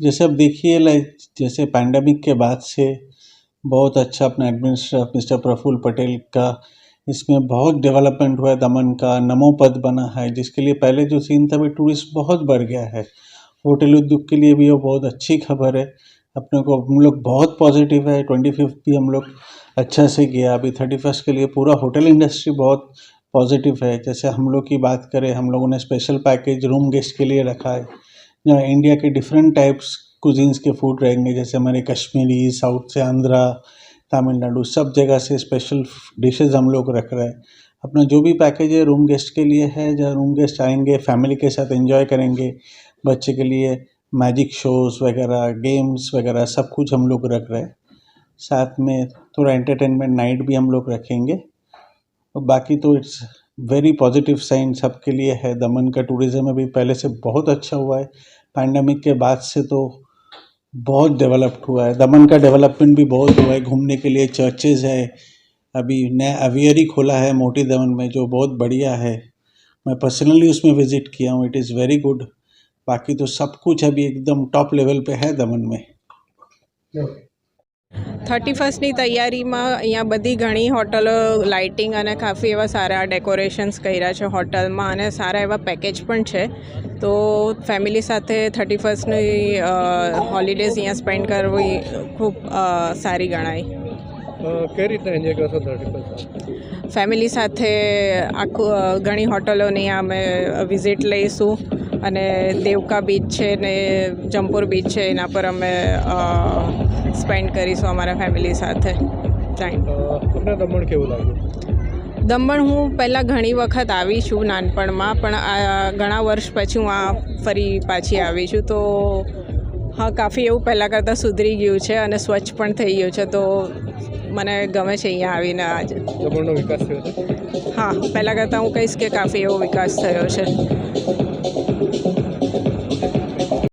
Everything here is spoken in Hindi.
जैसे अब देखिए लाइक जैसे पैंडमिक के बाद से बहुत अच्छा अपना एडमिनिस्ट्रेटर मिस्टर प्रफुल्ल पटेल का इसमें बहुत डेवलपमेंट हुआ है, दमन का नमो पद बना है, जिसके लिए पहले जो सीन था अभी टूरिस्ट बहुत बढ़ गया है। होटल उद्योग के लिए भी वो बहुत अच्छी खबर है। अपने को हम लोग बहुत पॉजिटिव है ट्वेंटी फिफ्थ भी हम लोग अच्छा से गया। अभी थर्टी फ़र्स्ट के लिए पूरा होटल इंडस्ट्री बहुत पॉजिटिव है। जैसे हम लोग की बात करें, हम लोगों ने स्पेशल पैकेज रूम गेस्ट के लिए रखा है। जहाँ इंडिया के डिफरेंट टाइप्स कुजीन्स के फ़ूड रहेंगे जैसे हमारे कश्मीरी साउथ से आंध्रा, तमिलनाडु, सब जगह से स्पेशल डिशेस हम लोग रख रहे हैं। अपना जो भी पैकेज है रूम गेस्ट के लिए है, जहाँ रूम गेस्ट आएँगे फैमिली के साथ एंजॉय करेंगे, बच्चे के लिए मैजिक शोज़ वगैरह गेम्स वगैरह, सब कुछ हम लोग रख रहे हैं। साथ में थोड़ा एंटरटेनमेंट नाइट भी हम लोग रखेंगे। और बाकी तो इट्स वेरी पॉजिटिव साइन सबके लिए है। दमन का टूरिज़्म अभी पहले से बहुत अच्छा हुआ है। पैंडमिक के बाद से तो बहुत डेवलप्ड हुआ है। दमन का डेवलपमेंट भी बहुत हुआ है। घूमने के लिए चर्चेज है। अभी नया अवियरी खोला है मोटी दमन में, जो बहुत बढ़िया है। मैं पर्सनली उसमें विज़िट किया हूँ। इट इज़ वेरी गुड बाकी तो सब कुछ अभी एकदम टॉप लेवल पे है दमन में। થર્ટી ફર્સ્ટની તૈયારીમાં અહીંયા બધી ઘણી હોટલો લાઇટિંગ અને કાફી એવા સારા ડેકોરેશન્સ કર્યા છે હોટલમાં અને સારા એવા પેકેજ પણ છે. તો ફેમિલી સાથે થર્ટી ફર્સ્ટની હોલિડેઝ અહીંયા સ્પેન્ડ કરવી ખૂબ સારી ગણાય. કઈ રીતના એન્જોય કરશો થર્ટી ફર્સ્ટ? ફેમિલી સાથે આખું ઘણી હોટલોની અમે વિઝિટ લઈશું. અને દેવકા બીચ છે ને જમપુર બીચ છે એના પર અમે સ્પેન્ડ કરીશું અમારા ફેમિલી સાથે. ટાઈમ દમણ કેવું લાગ્યું? દમણ હું પહેલાં ઘણી વખત આવી છું નાનપણમાં પણ આ ઘણા વર્ષ પછી હું આ ફરી પાછી આવી છું. તો હા કાફી એવું પહેલાં કરતાં સુધરી ગયું છે અને સ્વચ્છ પણ થઈ ગયું છે. તો મને ગમે છે અહીંયા આવીને આજે. દમણનો વિકાસ થયો હા પહેલાં કરતાં હું કહીશ કે કાફી એવો વિકાસ થયો છે. thank you.